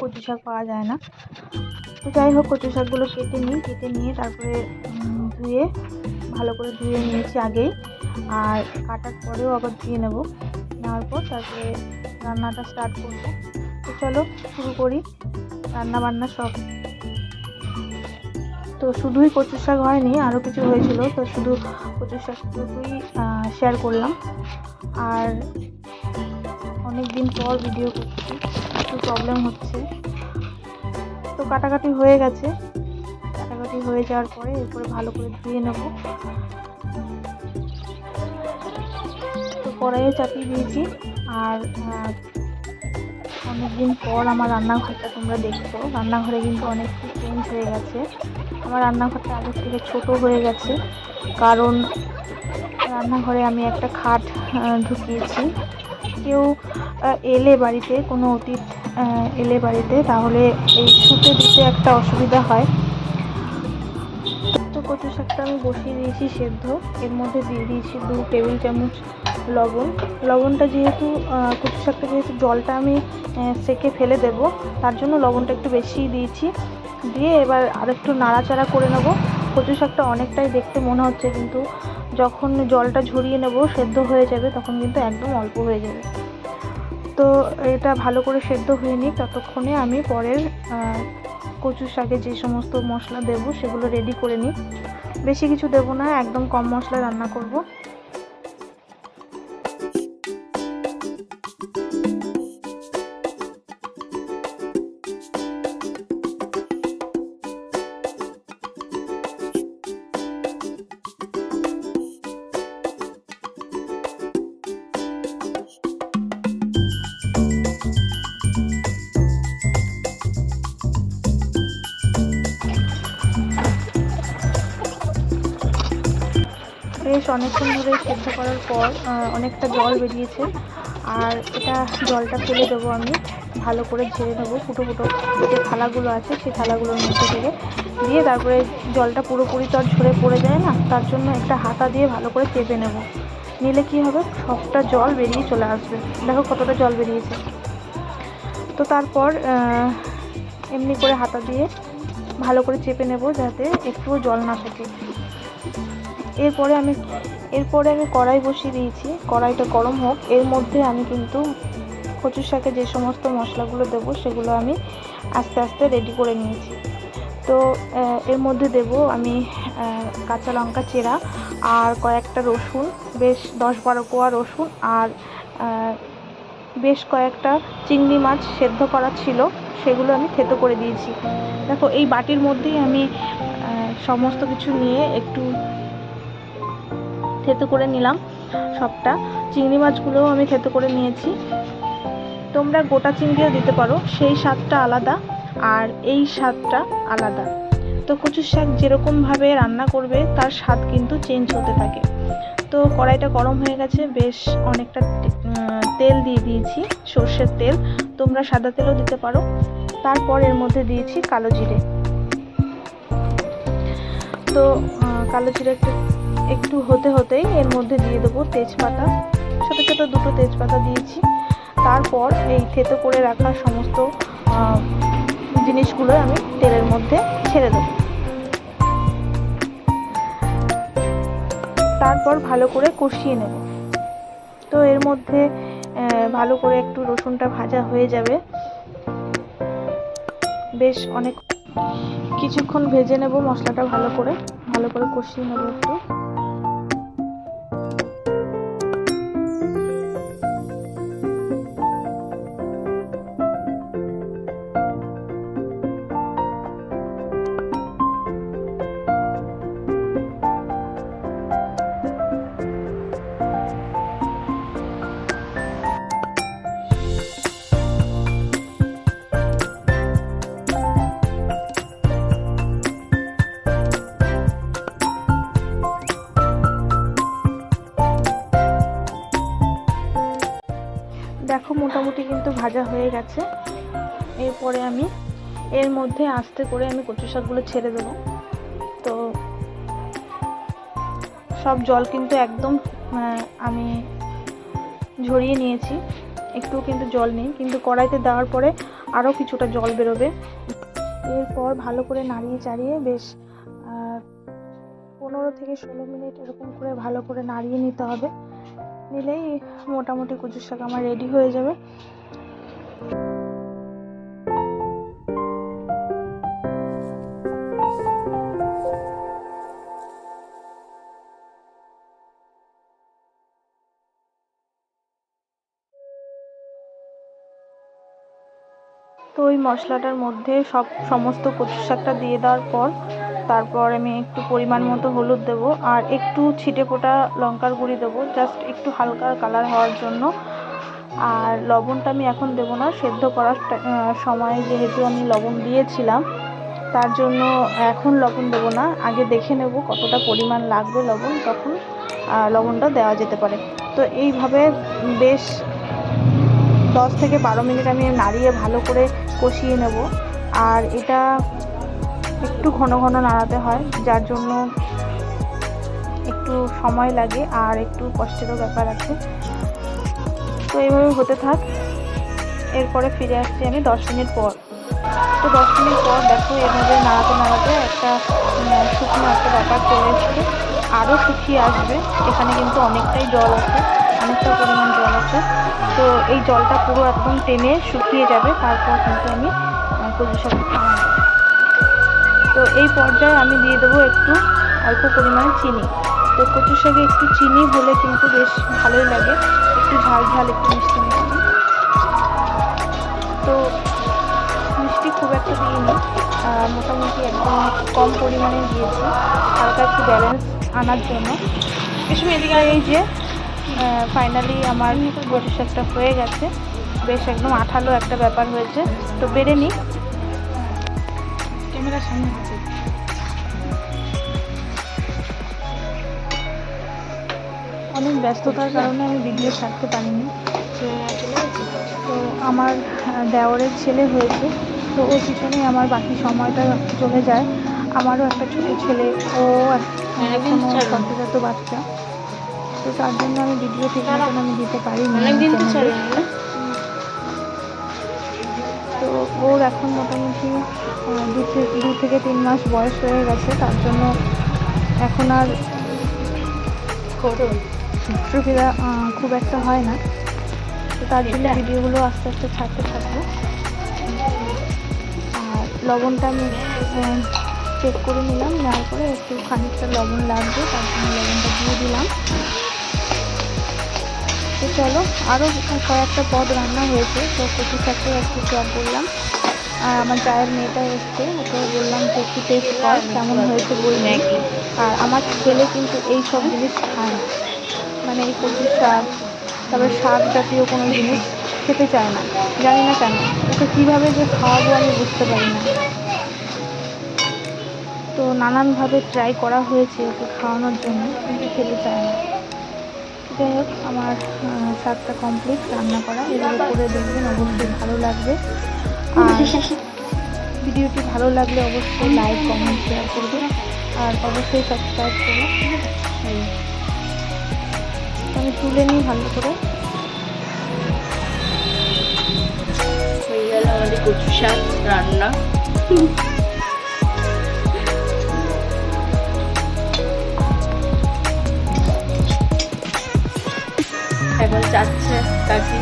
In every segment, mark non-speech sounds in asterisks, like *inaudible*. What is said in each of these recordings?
কচু শাক পাওয়া যায় না। তো যাই হোক, কচু শাকগুলো কেটে নিই, কেটে নিয়ে তারপরে ধুয়ে, ভালো করে ধুয়ে নিয়েছি আগেই। আর কাটার পরেও আবার ধুয়ে নেব। নেওয়ার পর তারপরে রান্নাটা স্টার্ট করব। তো চলো, শুরু করি। রান্না বান্না সব। তো শুধুই কচু শাক হয়নি আরও কিছু হয়েছিল। তো শুধু কচু শাকটুকুই শেয়ার করলাম। আর অনেক দিন পর ভিডিও করছি। একটু প্রবলেম হচ্ছে। তো কাটাকাটি হয়ে গেছে। কাটাকাটি হয়ে যাওয়ার পরে এরপরে ভালো করে ধুয়ে নেব। তো কড়াইয়ে চাপিয়ে দিয়েছি। আর অনেকদিন পর আমার রান্নাঘরটা তোমরা দেখছ। রান্নাঘরে কিন্তু অনেক চেঞ্জ হয়ে গেছে। আমার রান্নাঘরটা আগের থেকে ছোট হয়ে গেছে। কারণ রান্নাঘরে আমি একটা খাট ঢুকিয়েছি। কেউ এলে বাড়িতে, কোনো অতীত এলে বাড়িতে, তাহলে এই শুতে দিতে একটা অসুবিধা হয়। কচু শাকটা আমি বসিয়ে দিয়েছি সেদ্ধ। এর মধ্যে দিয়ে দিয়েছি দু টেবিল চামচ লবণ। লবণটা যেহেতু কচু শাকটা যেহেতু জলটা আমি সেকে ফেলে দেব, তার জন্য লবণটা একটু বেশিই দিয়েছি। দিয়ে এবার আরেকটু নাড়াচাড়া করে নেব। কচু শাকটা অনেকটাই দেখতে মনে হচ্ছে, কিন্তু যখন জলটা ঝরিয়ে নেব, সেদ্ধ হয়ে যাবে, তখন কিন্তু একদম অল্প হয়ে যাবে। তো এটা ভালো করে সেদ্ধ হয়ে নিই ততক্ষণে আমি পরের কচু শাকে যে সমস্ত মশলা দেবো সেগুলো রেডি করে নিই। বেশি কিছু দেবো না, একদম কম মশলা রান্না করব। বেশ অনেকক্ষণ ধরে সেদ্ধ করার পর অনেকটা জল বেরিয়েছে। আর এটা জলটা ফেলে দেবো আমি। ভালো করে ঝেড়ে নেব। ফুটো ফুটো যে থালাগুলো আছে, সেই থালাগুলোর মধ্যে থেকে দিয়ে তারপরে জলটা পুরোপুরি তো আর ঝরে পড়ে যায় না, তার জন্য একটা হাতা দিয়ে ভালো করে চেপে নেব। নিলে কি হবে? সবটা জল বেরিয়ে চলে আসবে। দেখো কতটা জল বেরিয়েছে। তো তারপর এমনি করে হাতা দিয়ে ভালো করে চেপে নেব যাতে একটুও জল না থাকে। এরপরে আমি এরপরে আমি কড়াই বসিয়ে দিয়েছি। কড়াইটা গরম হোক, এর মধ্যে আমি কিন্তু কচুর শাকে যে সমস্ত মশলাগুলো দেবো, সেগুলো আমি আস্তে আস্তে রেডি করে নিয়েছি। তো এর মধ্যে দেব আমি কাঁচা লঙ্কা চেরা আর কয়েকটা রসুন, বেশ দশ বারো কোয়া রসুন আর বেশ কয়েকটা চিংড়ি মাছ সেদ্ধ করা ছিল, সেগুলো আমি থেতো করে দিয়েছি। দেখো, এই বাটির মধ্যেই আমি সমস্ত কিছু নিয়ে একটু থেতো করে নিলাম সবটা। চিংড়ি মাছগুলোও আমি থেতো করে নিয়েছি। তোমরা গোটা চিংড়িও দিতে পারো, সেই স্বাদটা আলাদা আর এই স্বাদটা আলাদা। তো কচুর শাক যেরকমভাবে রান্না করবে, তার স্বাদ কিন্তু চেঞ্জ হতে থাকে। তো কড়াইটা গরম হয়ে গেছে, বেশ অনেকটা তেল দিয়ে দিয়েছি, সর্ষের তেল। তোমরা সাদা তেলও দিতে পারো। তারপর এর মধ্যে দিয়েছি কালো জিরে। তো কালো জিরে একটু একটু হতে হতেই এর মধ্যে দিয়ে দেবো তেজপাতা। ছোটো ছোটো দুটো তেজপাতা দিয়েছি। তারপর এই থেতো করে রাখা সমস্ত জিনিসগুলো আমি তেলের মধ্যে ছেড়ে দেবো। তারপর ভালো করে কষিয়ে নেব। তো এর মধ্যে ভালো করে একটু রসুনটা ভাজা হয়ে যাবে। বেশ অনেক, কিছুক্ষণ ভেজে নেব মশলাটা ভালো করে। ভালো করে কষিয়ে নেব একটু। ভাজা হয়ে গেছে। এরপরে আমি এর মধ্যে আস্তে করে আমি কচু শাকগুলো ছেড়ে দেবো। তো সব জল কিন্তু একদম আহ, আমি ঝরিয়ে নিয়েছি। একটু কিন্তু জল নেই কিন্তু কড়াইতে দেওয়ার পরে আরও কিছুটা জল বেরোবে। এরপর ভালো করে নাড়িয়ে চাড়িয়ে বেশ পনেরো থেকে ষোলো মিনিট এরকম করে ভালো করে নাড়িয়ে নিতে হবে। নিলেই মোটামুটি কচুর শাক আমার রেডি হয়ে যাবে। মশলাটার মধ্যে সব সমস্ত কচু শাকটা দিয়ে দেওয়ার পর তারপর আমি একটু পরিমাণ মতো হলুদ দেবো আর একটু ছিটে ফোটা লঙ্কার গুঁড়ি দেবো জাস্ট একটু হালকা কালার হওয়ার জন্য। আর লবণটা আমি এখন দেবো না, সেদ্ধ করার সময় যেহেতু আমি লবণ দিয়েছিলাম, তার জন্য এখন লবণ দেবো না। আগে দেখে নেব কতটা পরিমাণ লাগবে লবণ, তখন লবণটা দেওয়া যেতে পারে। তো এইভাবে বেশ দশ থেকে বারো মিনিট আমি নাড়িয়ে ভালো করে কষিয়ে নেব। আর এটা একটু ঘন ঘন নাড়াতে হয়, যার জন্য একটু সময় লাগে আর একটু কষ্টেরও ব্যাপার আছে। তো এইভাবে হতে থাক। এরপরে ফিরে আসছি আমি দশ মিনিট পর। তো দশ মিনিট পর দেখো এভাবে নাড়াতে নাড়াতে একটা শুকনো একটা ব্যাপার চলে এসছে। আরও শুকিয়ে আসবে। এখানে কিন্তু অনেকটাই জল আছে। অনেকটা পরিমাণ জল আছে। তো এই জলটা পুরো একদম টেনে শুকিয়ে যাবে, তারপর কিন্তু আমি কচু শাক তো এই পর্যায়ে আমি দিয়ে দেবো একটু অল্প পরিমাণে চিনি। তো কচু শাকে একটু চিনি হলে কিন্তু বেশ ভালোই লাগে। একটু ঝাল ঝাল, একটু মিষ্টি মিষ্টি। তো মিষ্টি খুব একটা দিইনি। মোটামুটি একদম কম পরিমাণে দিয়েছি। হালকা একটু ব্যালেন্স আনার জন্য। এদিকে এই যে ফাইনালি আমার শাকটা হয়ে গেছে। বেশ একদম আঠালো একটা ব্যাপার হয়েছে। তো বেড়ে নিই। ক্যামেরার সামনে আছে। অনেক ব্যস্ততার কারণে আমি ভিডিও ছাড়তে পারিনি। তো আমার আহ, দেওরের ছেলে হয়েছে। তো ওর পিছনেই আমার বাকি সময়টা চলে যায়। আমারও একটা ছোটো ছেলে। ও এখনও সদ্যজাত বাচ্চা। তো তার জন্য আমি ভিডিও ঠিক মতন আমি দিতে পারিনি চ্যানেলে। তো ওর এখন মোটামুটি দু দু থেকে তিন মাস বয়স হয়ে গেছে তার জন্য এখন আর সুবিধা খুব একটা হয় না। তো তার জন্য ভিডিওগুলো আস্তে আস্তে ছাড়তে থাকব। আর লবণটা আমি চেক করে নিলাম নেওয়ার পরে একটু খানিকটা লবণ লাগবে তার জন্য লবণটা দিয়ে দিলাম। তো চলো আরও কয়েকটা পদ রান্না হয়েছে তো কচু শাকে একটু জব বললাম। আর আমার চায়ের মেয়েটা এসছে ওকে বললাম যে একটু টেস্ট কর কেমন হয়েছে বলবি আর আমার ছেলে কিন্তু এই সব জিনিস খায় না। মানে এই কচু শাক তারপরে শাক জাতীয় কোনো জিনিস খেতে চায় না। জানি না কেন ওকে কীভাবে যে খাওয়াবো আমি বুঝতে পারি না। তো নানানভাবে ট্রাই করা হয়েছে ওকে খাওয়ানোর জন্য কিন্তু খেতে চায় না। যাই হোক আমার শাকটা কমপ্লিট রান্না করা। এভাবে করে দেখবেন অবশ্যই ভালো লাগবে। আর ভিডিওটি ভালো লাগলে অবশ্যই লাইক কমেন্ট শেয়ার করবে। আর অবশ্যই সাবস্ক্রাইব করবে আমি তুলে নিই ভালো করে। হয়ে গেল আমাদের কচু শাক রান্না। *laughs* যাচ্ছে কাকি।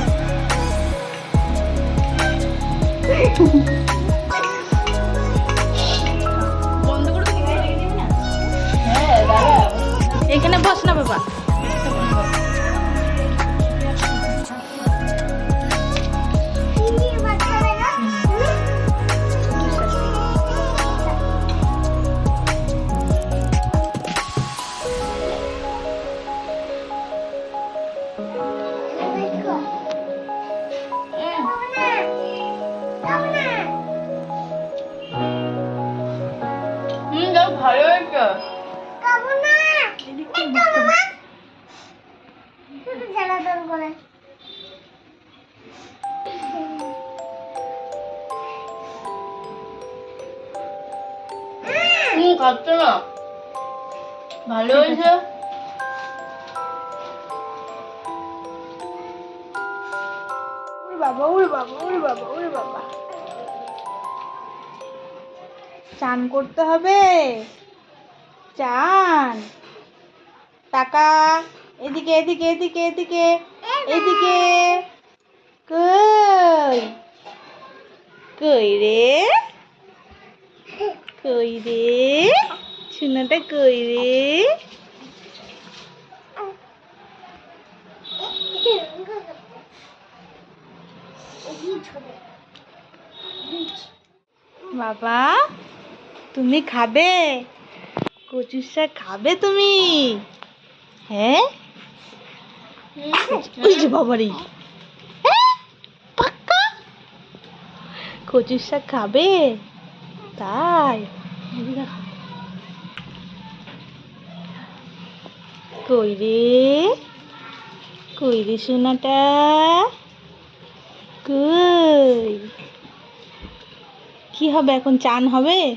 হ্যাঁ এখানে বস না বাবা। ভালো হয়েছে হুম খাচ্ছ না ভালো হয়েছে? বাবা ওরে বাবা ওরে বাবা ওরে বাবা। চান করতে হবে। চান। টাকা। এদিকে এদিকে এদিকে এদিকে এদিকে। কই? কই রে? কই রে? সোনাটা কই রে? বাবা তুমি খাবে? কচুর শাক খাবে তুমি? হ্যাঁ? ওই যে বাবারে। হ্যাঁ? পাক্কা? কচুর শাক খাবে? তাই। কই রে? কই রে সোনাটা? কই? কি হবে এখন? চান হবে?